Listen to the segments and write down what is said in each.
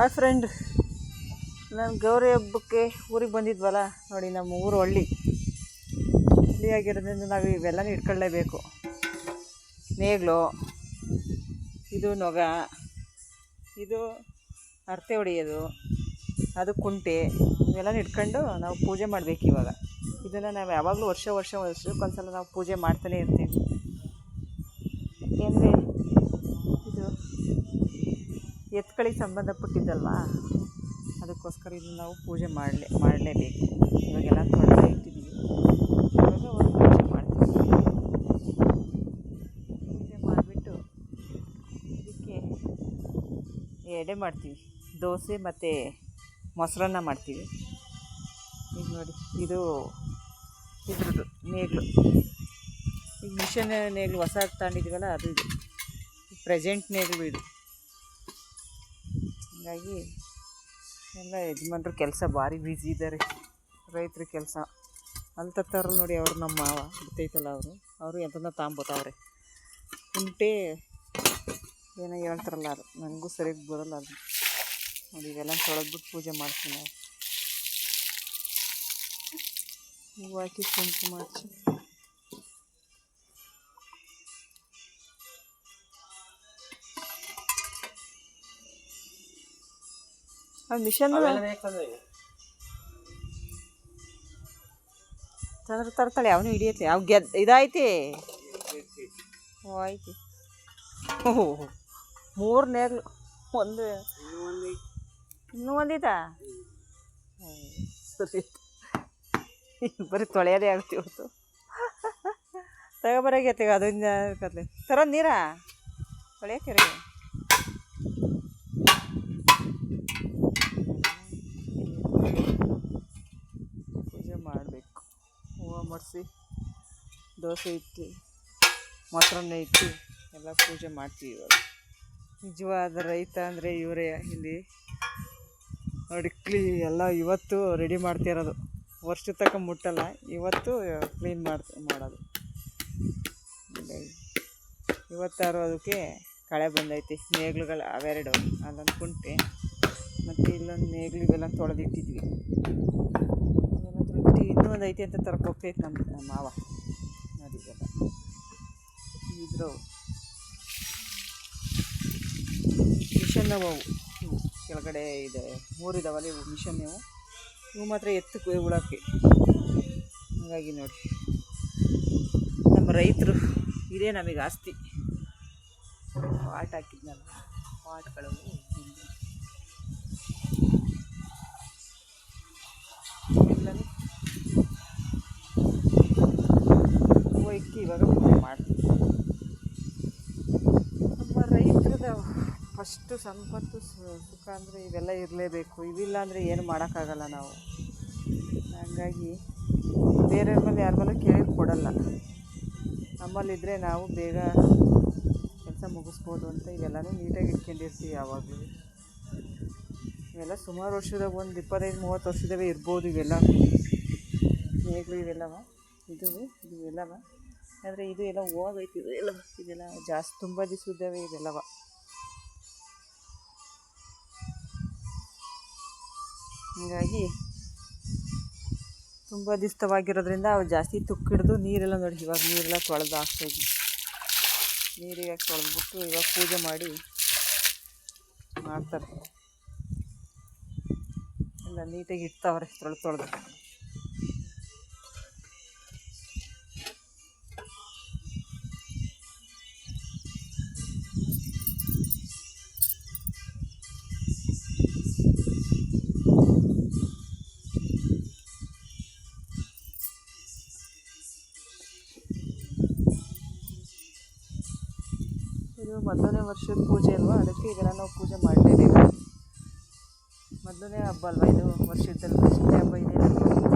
Hi friend ನಾನು ಗೌರಿ ಹಬ್ಬಕ್ಕೆ ಊರಿಗೆ ಬಂದಿದ್ವಲ್ಲ, ನೋಡಿ ನಮ್ಮ ಊರು ಹಳ್ಳಿ. ಹಳ್ಳಿ ಆಗಿರೋದ್ರಿಂದ ನಾವು ಇವೆಲ್ಲ ಇಟ್ಕೊಳ್ಳೇಬೇಕು. ನೇಗ್ಲು, ಇದು ನೊಗ, ಇದು ಅರ್ತೆ ಹೊಡೆಯೋದು, ಅದು ಕುಂಟೆ, ಇವೆಲ್ಲನೂ ಇಟ್ಕೊಂಡು ನಾವು ಪೂಜೆ ಮಾಡಬೇಕು ಇವಾಗ. ಇದನ್ನು ನಾವು ಯಾವಾಗಲೂ ವರ್ಷ ವರ್ಷ ವರ್ಷಕ್ಕೊಂದ್ಸಲ ನಾವು ಪೂಜೆ ಮಾಡ್ತಾನೇ ಇರ್ತೀವಿ. ಎತ್ತುಗಳಿಗೆ ಸಂಬಂಧಪಟ್ಟಿದ್ದಲ್ವಾ ಅದಕ್ಕೋಸ್ಕರ ಇದನ್ನು ನಾವು ಪೂಜೆ ಮಾಡಲೇ, ಮಾಡಲೇಬೇಕು. ಇವಾಗೆಲ್ಲ ತೊಳೆದ ಇಟ್ಟಿದ್ದೀವಿ. ಇವಾಗ ಒಂದು ಪೂಜೆ ಮಾಡ್ತೀವಿ. ಪೂಜೆ ಮಾಡಿಬಿಟ್ಟು ಇದಕ್ಕೆ ಎಡೆ ಮಾಡ್ತೀವಿ. ದೋಸೆ ಮತ್ತು ಮೊಸರನ್ನ ಮಾಡ್ತೀವಿ. ಈಗ ನೋಡಿ, ಇದು ಇದ್ರದ್ದು ನೇಗ್ಲು ಈಗ ಮಿಷನ್ ನೇಗ್ಲು ಹೊಸ ತಗೊಂಡಿದ್ದೀವಲ್ಲ ಅದು ಇದು. ಪ್ರೆಸೆಂಟ್ ನೇಗ್ಲು ಇದು. ಹಂಗಾಗಿ ಎಲ್ಲ ಯಜಮಾನ್ರು ಕೆಲಸ ಭಾರಿ ಬ್ಯುಸಿ ಇದ್ದಾರೆ. ರೈತರ ಕೆಲಸ. ಅಲ್ಲಿ ನೋಡಿ ಅವ್ರು ನಮ್ಮ ಮಾವ ಗೊತ್ತೈತಲ್ಲ ಅವರು. ಅವರು ಎಂಥದನ್ನ ತಾಂಬೋತಾವ್ರೆ. ಕುಂಟೆ ಏನೋ ಹೇಳ್ತಾರಲ್ಲ ಅದು. ನನಗೂ ಸರಿಯಾಗಿ ಬರೋಲ್ಲ ಅದು. ನೋಡಿ, ಇವೆಲ್ಲ ತೊಳೆದ್ಬಿಟ್ಟು ಪೂಜೆ ಮಾಡ್ತೀನಿ. ನಾವು ಹೂವು ಹಾಕಿ ಕುಂಕುಮ ಹಚ್ಚಿ ಮಿಷನ್ ಚಂದ್ರ ತರ್ತಾಳೆ ಅವನು ಹಿಡಿಯತ್ತೆ. ಅವ್ ಗೆದ್ ಇದಾಯ್ತಿ. ಓ ಆಯ್ತು. ಓಹೋ ಮೂರು ನೇಗ್ಲು ಒಂದು. ಇನ್ನೂ ಒಂದಿತಾ ಸರಿ. ಬರೀ ತೊಳೆಯೋದೇ ಆಗುತ್ತೆ ಇವತ್ತು. ತಗೊಬರಾಗೈತೆ ಅದನ್ನ ಕತ್ಲೆ. ತರೋದು ನೀರಾ? ತೊಳೆಯೋಕೆ ಪೂಜೆ ಮಾಡಬೇಕು ಹೂವು ಮಾಡಿಸಿ ದೋಸೆ ಇಟ್ಟು ಮೊಸರನ್ನ ಇಟ್ಟು ಎಲ್ಲ ಪೂಜೆ ಮಾಡ್ತೀವಿ ಇವಾಗ. ನಿಜವಾದ ರೈತ ಅಂದರೆ ಇವರೇ ಇಲ್ಲಿ. ನೋಡಿ ಎಲ್ಲ ಇವತ್ತು ರೆಡಿ ಮಾಡ್ತಿರೋದು ವರ್ಷದ ತನಕ ಮುಟ್ಟಲ್ಲ, ಇವತ್ತು ಕ್ಲೀನ್ ಮಾಡ್ತ ಮಾಡೋದು. ಇವತ್ತಾರು ಅದಕ್ಕೆ ಕಳೆ ಬಂದೈತಿ, ನೇಗ್ಲುಗಳು ಅವೆರಡು ಅಲ್ಲೊಂದು ಕುಂಟೆ, ಮತ್ತು ಇಲ್ಲೊಂದು ನೇಗ್ಲು ಇವೆಲ್ಲ ತೊಳೆದಿಟ್ಟಿದ್ವಿ ಇನ್ನೂ ಒಂದು ಐತಿ ಅಂತ ತರಕ್ಕೆ ನಮ್ಮ ಮಾವ. ನೋಡಿ ಇವೆಲ್ಲ ಇದ್ರು ಮಿಷನ್ ಅವು ಕೆಳಗಡೆ ಇದೆ. ಮೂರಿದಾವಲ್ಲ ಇವು ಮಿಷನ್ ಇವು ಇವು ಮಾತ್ರ ಎತ್ತಕ್ಕೆ ಉಳಕ್ಕೆ. ಹಾಗಾಗಿ ನೋಡಿ. ನಮ್ಮ ರೈತರು, ಇದೇ ನಮಗೆ ಆಸ್ತಿ. ಪಾಟ್ ಹಾಕಿದ್ನಲ್ಲ, ಪಾಟ್ಗಳು. ಮಾಡ್ತೀವಿ ನಮ್ಮ ರೈತರದ ಫಸ್ಟು ಸಂಪತ್ತು ಸುಖ ಅಂದರೆ ಇವೆಲ್ಲ ಇರಲೇಬೇಕು. ಇವಿಲ್ಲ ಅಂದರೆ ಏನು ಮಾಡೋಕ್ಕಾಗಲ್ಲ ನಾವು. ಹಾಗಾಗಿ ಬೇರೆಯವ್ರ ಮೇಲೆ ಯಾರ ಮೇಲೆ ಕೇಳಿ ಕೊಡಲ್ಲ. ನಮ್ಮಲ್ಲಿದ್ದರೆ ನಾವು ಬೇಗ ಕೆಲಸ ಮುಗಿಸ್ಬೋದು ಅಂತ ಇವೆಲ್ಲನೂ ನೀಟಾಗಿ ಇಟ್ಕೊಂಡಿರ್ತೀವಿ ಯಾವಾಗಲೂ. ಇವೆಲ್ಲ ಸುಮಾರು ವರ್ಷದ ಒಂದು ಇಪ್ಪತ್ತೈದು, ಮೂವತ್ತು ವರ್ಷದವೇ ಇರ್ಬೋದು ಇವೆಲ್ಲ. ನೇಗ್ಲು ಇವೆಲ್ಲವ? ಇದು ಎಲ್ಲವ ಆದರೆ ಇದು ಎಲ್ಲ ಹೋಗೈತಿ, ಇದು ಎಲ್ಲ ಇದೆಲ್ಲ. ಜಾಸ್ತಿ ತುಂಬ ದಿವಸದವೇ ಇವೆಲ್ಲವ ಹೀಗಾಗಿ ತುಂಬ ದಿಸ್ತವಾಗಿರೋದ್ರಿಂದ ಅವು ಜಾಸ್ತಿ ತುಕ್ಕಿಡ್ದು ನೀರೆಲ್ಲ ನೋಡಿ, ಇವಾಗ ನೀರೆಲ್ಲ ತೊಳೆದು ಹಾಕ್ತಾಯಿದ್ವಿ ನೀರಿಗೆ ತೊಳೆದ್ಬಿಟ್ಟು ಇವಾಗ ಪೂಜೆ ಮಾಡಿ ಮಾಡ್ತಾರೆ. ಎಲ್ಲ ನೀಟಾಗಿ ಇಡ್ತಾವ್ರೆ ತೊಳೆದು ತೊಳೆದು. ಇದು ಮೊದಲನೇ ವರ್ಷದ ಪೂಜೆ ಅಲ್ವಾ? ಅದಕ್ಕೆ ಇದೆಲ್ಲ ನಾವು ಪೂಜೆ ಮಾಡಲೇಬೇಕು ಮೊದಲನೇ ಹಬ್ಬ ಅಲ್ವಾ ಇದು ವರ್ಷದಲ್ಲಿ ಹಬ್ಬ ಇದೆ.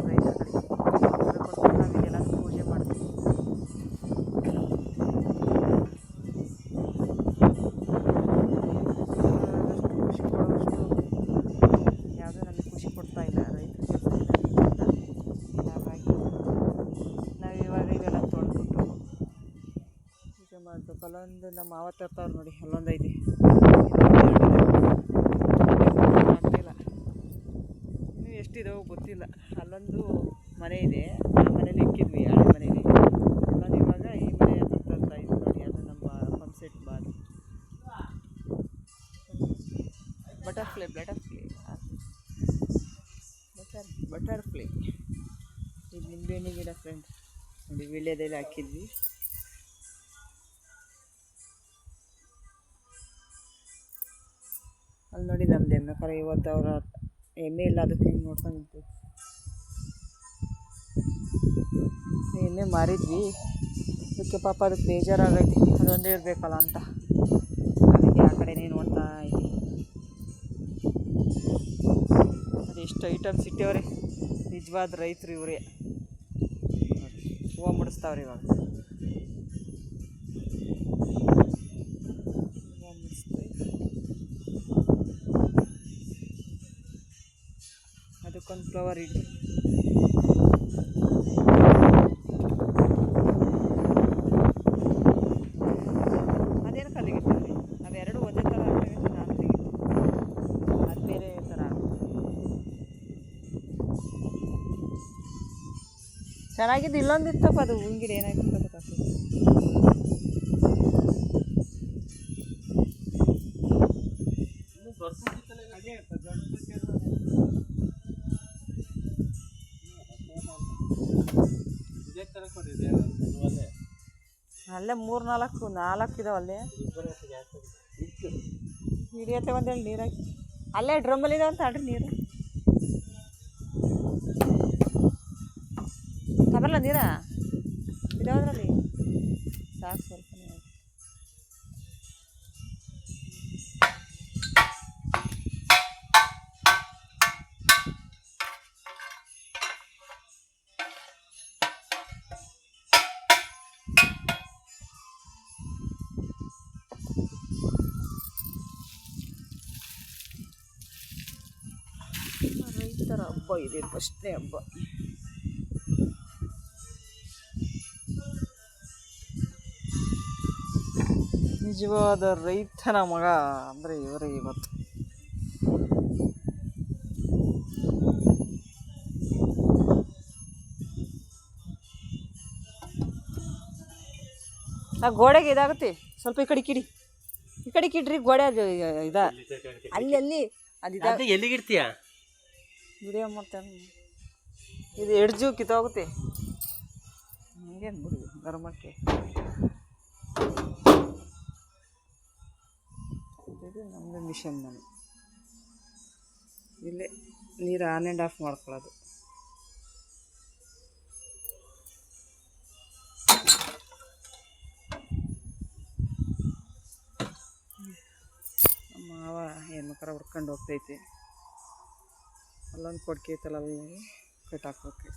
ಬಲೊಂದು ನಮ್ಮ ಮಾವ ತರ್ತಾವ್ರು ನೋಡಿ, ಅಲ್ಲೊಂದು ಐತಿ. ಆಗ್ತಿಲ್ಲ ಇನ್ನೂ ಎಷ್ಟಿದಾವೆ ಗೊತ್ತಿಲ್ಲ. ಅಲ್ಲೊಂದು ಮನೆ ಇದೆ. ಆ ಮನೇಲಿ ಇಕ್ಕಿದ್ವಿ ಎರಡು ಮನೇಲಿ ಅಲ್ಲೊಂದು ಇವಾಗ ಈ ಮನೆ ತರ್ತಾ ಇದ್ವಿ ನೋಡಿ, ಅದು ನಮ್ಮ ಪಂಪ್ ಸೆಟ್ ಬಾರಿ ಬಟರ್ಫ್ಲೈ ಬಟರ್ಫ್ಲೈ ಬಟರ್ ಬಟರ್ಫ್ಲೈ ಇದು ನಿಂಬೆಹಣ್ಣು ಗಿಡ ಫ್ರೆಂಡ್ಸ್ ನೋಡಿ, ವೀಳ್ಯದಲ್ಲಿ ಹಾಕಿದ್ವಿ. ಅಲ್ಲಿ ನೋಡಿ ನಮ್ದು ಎಮ್ಮೆ ಕರ. ಇವತ್ತು ಅವರ ಎಮ್ಮೆ ಇಲ್ಲ, ಅದಕ್ಕೆ ಹಿಂಗೆ ನೋಡ್ಕೊಂಡು ಎಮ್ಮೆ ಮಾರಿದ್ವಿ. ಅದಕ್ಕೆ ಪಾಪ ಅದಕ್ಕೆ ಬೇಜಾರಾಗೈತಿ. ಅದೊಂದೇ ಇರಬೇಕಲ್ಲ ಅಂತ. ಅದಕ್ಕೆ ಆ ಕಡೆನೇ ನೋಡ್ತಾ ಅದು ಎಷ್ಟು ಐಟಮ್ಸ್ ಇಟ್ಟೇವ್ರಿ. ನಿಜವಾದ ರೈತರು ಇವರೇ. ಹೂವು ಮುಡಿಸ್ತಾವ್ರಿ ಇವಾಗ. ಅದಕ್ಕೊಂದು ಫ್ಲವರ್ ಇಡಿ ಅದೇನು ಕಲ್ಲಿಗಿಟ್ಟಿದ್ರಿ ಅವೆರಡು ಒಂದೇ ಥರ ಆಗ್ತವೆ ನಾನು ತೆಗಿತೀನಿ ಅದು ಬೇರೆ ಥರ ಚೆನ್ನಾಗಿದ್ದು ಇಲ್ಲೊಂದು ಇತ್ತಪ್ಪ ಅದು ಹೂವಿನ ಏನಾಯ್ತು ಅಂತ ಗೊತ್ತಾಗ್ತಿಲ್ಲ. ಅಲ್ಲೇ ಮೂರು ನಾಲ್ಕು ನಾಲ್ಕು ಇದಾವೆ ಅಲ್ಲೇ. ಹಿಡಿಯತ್ತೆ ಒಂದೇಳು ನೀರು. ಹಾಕಿ ಅಲ್ಲೇ ಡ್ರಮ್ಮಲ್ಲಿ ಇದಾವೆ ಅಂತ ಆಡ್ರಿ ನೀರು. ತಗಲ್ಲ ನೀರಾ? ಇದಾವದ್ರಲ್ಲಿ ರೈತರ ಹಬ್ಬ ಇದೆ ಫಸ್ಟ್ನೇ ಹಬ್ಬ ನಿಜವಾದ ರೈತನ ಮಗ ಅಂದರೆ ಇವರೇ ಇವತ್ತು ಆ ಗೋಡೆಗೆ ಇದಾಗುತ್ತೆ ಸ್ವಲ್ಪ ಈ ಕಡೆ ಕಿಡಿ ಈ ಕಡೆ ಕಿಡ್ರಿ ಗೋಡೆ ಅದು ಇದ ಅಲ್ಲಿ ಅಲ್ಲಿ ಅದು ಎಲ್ಲಿಗಿಡ್ತೀಯಾ ವಿಡಿಯೋ ಮಾಡ್ತಾನೆ. ಇದು ಎಡ್ಜು ಕಿತ್ತೋಗುತ್ತೆ ಹಂಗೇನು ಬಿಡಿ ಗರ್ಮಕ್ಕೆ ಇದು ನಮ್ಮದು ಮಿಷನ್ ಮನೆ. ಇಲ್ಲೇ ನೀರು ಆನ್ ಆ್ಯಂಡ್ ಆಫ್ ಮಾಡ್ಕೊಳ್ಳೋದು. ನಮ್ಮ ಮಾವ ಹೆಣ್ಮಕ್ರ ಹುಡ್ಕೊಂಡು ಹೋಗ್ತೈತೆ. ಅಲ್ಲೊಂದು ಕೊಡ್ಕೆ ಐತಲ್ಲ ಅಲ್ಲಿ ಕಟ್ ಹಾಕ್ಬೇಕು